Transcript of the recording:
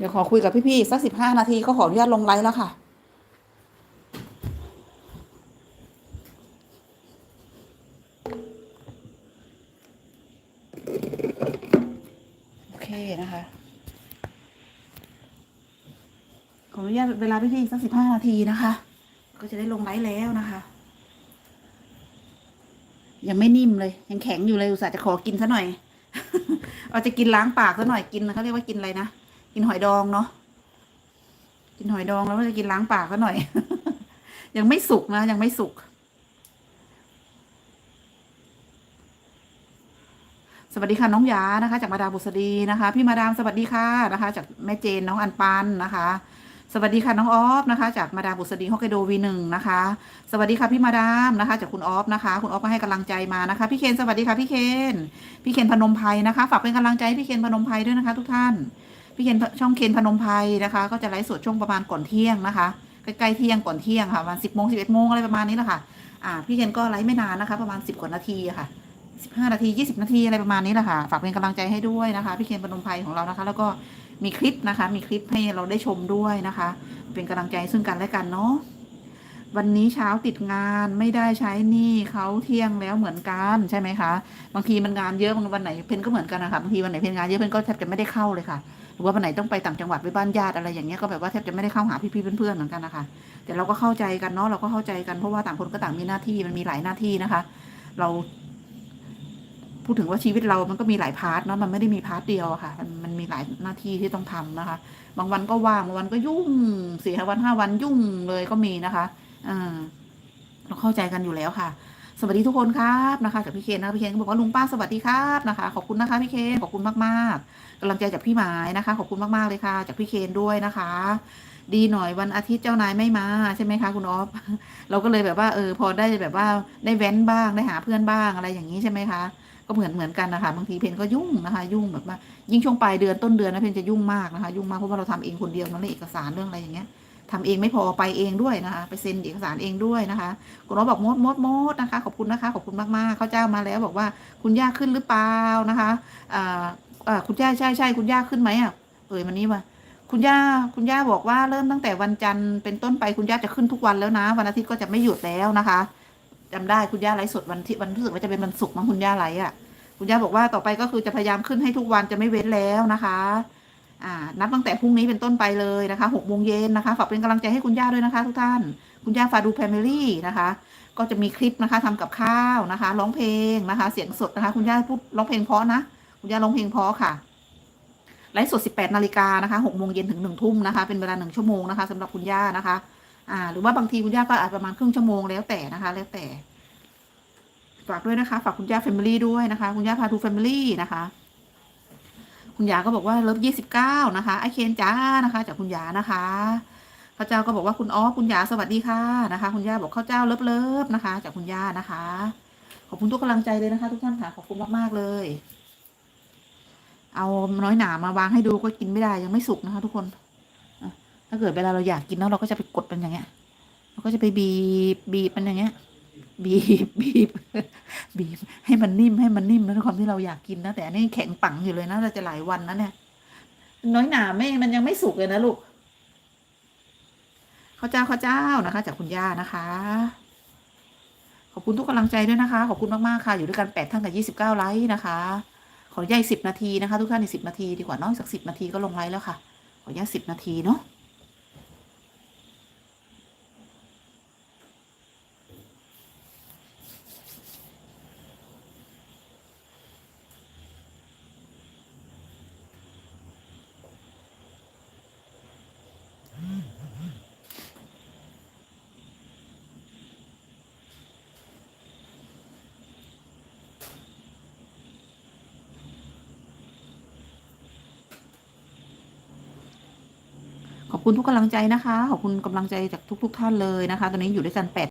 เดี๋ยวขอคุยกับพี่ๆอีกสักสิบห้านาทีก็ขออนุญาตลงไลฟ์แล้วค่ะโอเคนะคะขออนุญาตเวลาพี่ๆสักสิบห้านาทีนะคะ ก็จะได้ลงไลฟ์แล้วนะคะ ยังไม่นิ่มเลย ยังแข็งอยู่เลยอุตส่าห์จะขอกินซะหน่อย เอาจะกินล้างปากซะหน่อยกินเขาเรียกว่ากินอะไรนะ กินหอยดองเนาะกินหอยดองแล้วก็จะกินล้างปากซะหน่อย ยังไม่สุกนะ ยังไม่สุก สวัสดีค่ะน้องยานะคะ จากมาดามบุษดีนะคะ พี่มาดามสวัสดีค่ะนะคะ จากแม่เจนน้องอันปันนะคะสวัสดีค่ะน้องออฟนะคะ จากมาดามบุษดีฮอกไกโดวีหนึ่งนะคะ สวัสดีค่ะพี่มาดามนะคะ จากคุณออฟนะคะ คุณออฟก็ให้กำลังใจมานะคะ พี่เคนสวัสดีค่ะพี่เคนพี่เคนพนมไพรนะคะ ฝากเป็นกำลังใจให้พี่เคนพนมไพรด้วยนะคะ ทุกท่าน พี่เคนช่องเคนพนมไพรนะคะ ก็จะไลฟ์สดช่วงประมาณก่อนเที่ยงนะคะใกล้ๆเที่ยงก่อนเที่ยงค่ะประมาณสิบโมงสิบเอ็ดโมงอะไรประมาณนี้แหละค่ะอ่าพี่เคนก็ไลฟ์ไม่นานนะคะ ประมาณสิบกว่านาทีค่ะสิบห้านาทียี่สิบนาทีอะไรประมาณนี้แหละค่ะฝากเป็นกำลังใจให้ด้วยนะคะ พี่เคนพนมไพรของเรานะคะ แล้วก็มีคลิปนะคะ มีคลิปให้เราได้ชมด้วยนะคะ เป็นกำลังใจซึ่งกันและกันเนาะ วันนี้เช้าติดงานไม่ได้ใช้หนี้เขาเที่ยงแล้วเหมือนกันใช่ไหมคะ บางทีมันงานเยอะบางวันไหนเพนก็เหมือนกันนะคะบางทีวันไหนเพนงานเยอะเพนก็แทบจะไม่ได้เข้าเลยค่ะหรือว่าวันไหนต้องไปต่างจังหวัดไปบ้านญาติอะไรอย่างเงี้ยก็แบบว่าแทบจะไม่ได้เข้าหาพี่ๆเพื่อนๆเหมือนกันนะคะแต่เราก็เข้าใจกันเนาะเราก็เข้าใจกันเพราะว่าต่างคนก็ต่างมีหน้าที่มันมีหลายหน้าที่นะคะ เรา พูดถึงว่าชีวิตเรามันก็มีหลายพาร์ทเนาะมันไม่ได้มีพาร์ทเดียวค่ะ มันมันมีหลายหน้าที่ที่ต้องทำนะคะ บางวันก็ว่างบางวันก็ยุ่งสี่ห้าวันห้าวันยุ่งเลยก็มีนะคะ เราเข้าใจกันอยู่แล้วค่ะ สวัสดีทุกคนครับนะคะจากพี่เคนนะคะพี่เคนก็บอกว่าลุงป้าสวัสดีครับนะคะ ขอบคุณนะคะพี่เคนขอบคุณมากๆกำลังใจจากพี่หมายนะคะ ขอบคุณมากๆเลยค่ะ จากพี่เคนด้วยนะคะ ดีหน่อยวันอาทิตย์เจ้านายไม่มาใช่ไหมคะคุณออฟเราก็เลยแบบว่าเออพอได้แบบว่าได้แว้นบ้างได้หาเพื่อนบ้างอะไรอย่างนี้ใช่ไหมคะก็เหมือนเหมือนกันนะคะบางทีเพนก็ยุ่งนะคะ ยุ่งแบบว่ายิ่งช่วงปลายเดือนต้นเดือนนะเพนจะยุ่งมากนะคะ ยุ่งมากเพราะว่าเราทำเองคนเดียวนั่นเองเอกสารเรื่องอะไรอย่างเงี้ย ทำเองไม่พอไปเองด้วยนะคะ ไปเซ็นเอกสารเองด้วยนะคะคุณน้องบอกมดมดมดนะคะ ขอบคุณนะคะ ขอบคุณมากๆเขาเจ้ามาแล้วบอกว่าคุณย่าขึ้นหรือเปล่านะคะอ่าอ่าคุณย่าใช่ใช่คุณย่าขึ้นไหมอะเอ่ยมันนี้มาคุณย่าคุณย่าบอกว่าเริ่มตั้งแต่วันจันทร์เป็นต้นไปคุณย่าจะขึ้นทุกวันแล้วนะ วันอาทิตย์ก็จะไม่หยุดแล้วนะคะจำได้คุณย่าไลฟ์สดวันที่วันรู้สึกว่าจะเป็นวันศุกร์มั้งคุณย่าไลฟ์อะ คุณย่าบอกว่าต่อไปก็คือจะพยายามขึ้นให้ทุกวันจะไม่เว้นแล้วนะคะ นับตั้งแต่พรุ่งนี้เป็นต้นไปเลยนะคะหกโมงเย็นนะคะฝากเป็นกำลังใจให้คุณย่าด้วยนะคะ ทุกท่าน คุณย่าฟาดูแฟมิลี่นะคะ ก็จะมีคลิปนะคะทำกับข้าวนะคะ ร้องเพลงนะคะ เสียงสดนะคะ คุณย่าพูดร้องเพลงเพราะนะ คุณย่าร้องเพลงเพราะค่ะไลฟ์สด 18 นาฬิกานะคะ6โมงเย็นถึง 1 ทุ่มนะคะ เป็นเวลา 1 ชั่วโมงนะคะสำหรับคุณย่านะคะ อ่า หรือว่าบางทีคุณย่าก็อาจประมาณครึ่งชั่วโมงแล้วแต่นะคะ แล้วแต่ ฝากด้วยนะคะ ฝากคุณย่าแฟมิลี่ด้วยนะคะ คุณย่าพาทูแฟมิลี่นะคะ คุณยาก็บอกว่าเลิฟยี่สิบเก้านะคะไอเคนจ้านะคะ จากคุณยานะคะข้าเจ้าก็บอกว่าคุณอ๋อคุณยาสวัสดีค่ะนะคะ คุณย่าบอกข้าเจ้าเลิฟเลิฟนะคะ จากคุณย่านะคะ ขอบคุณทุกกำลังใจเลยนะคะ ทุกท่านค่ะขอบคุณมากๆเลย เอาน้อยหนามาวางให้ดูก็กินไม่ได้ยังไม่สุกนะคะ ทุกคนถ้าเกิดเวลาเราอยากกินแล้วเราก็จะไปกดมันอย่างเงี้ยเราก็จะไปบีบบีบมันอย่างเงี้ย บีบบีบบีบ ให้มันนิ่มให้มันนิ่มนะด้วยความที่เราอยากกินนะแต่อันนี้แข็งปังอยู่เลยนะเราจะหลายวันนะเนี่ย น้อยหนาไม่มันยังไม่สุกเลยนะลูกข้าวเจ้าข้าวเจ้านะคะ จากคุณย่านะคะ ขอบคุณทุกกำลังใจด้วยนะคะ ขอบคุณมากๆค่ะ อยู่ด้วยกันแปดท่านกับยี่สิบเก้าไลค์นะคะ ขออนุญาตสิบนาทีนะคะ ทุกท่านอีกสิบนาทีดีกว่าเนอกจากสิบนาทีก็ลงไลค์แล้วค่ะ ขออนุญาตสิบนาทีเนาะ ขอบคุณทุกกำลังใจนะคะ ขอบคุณกำลังใจจากทุก ๆ ท่านเลยนะคะ ตอนนี้อยู่ด้วยกันแปด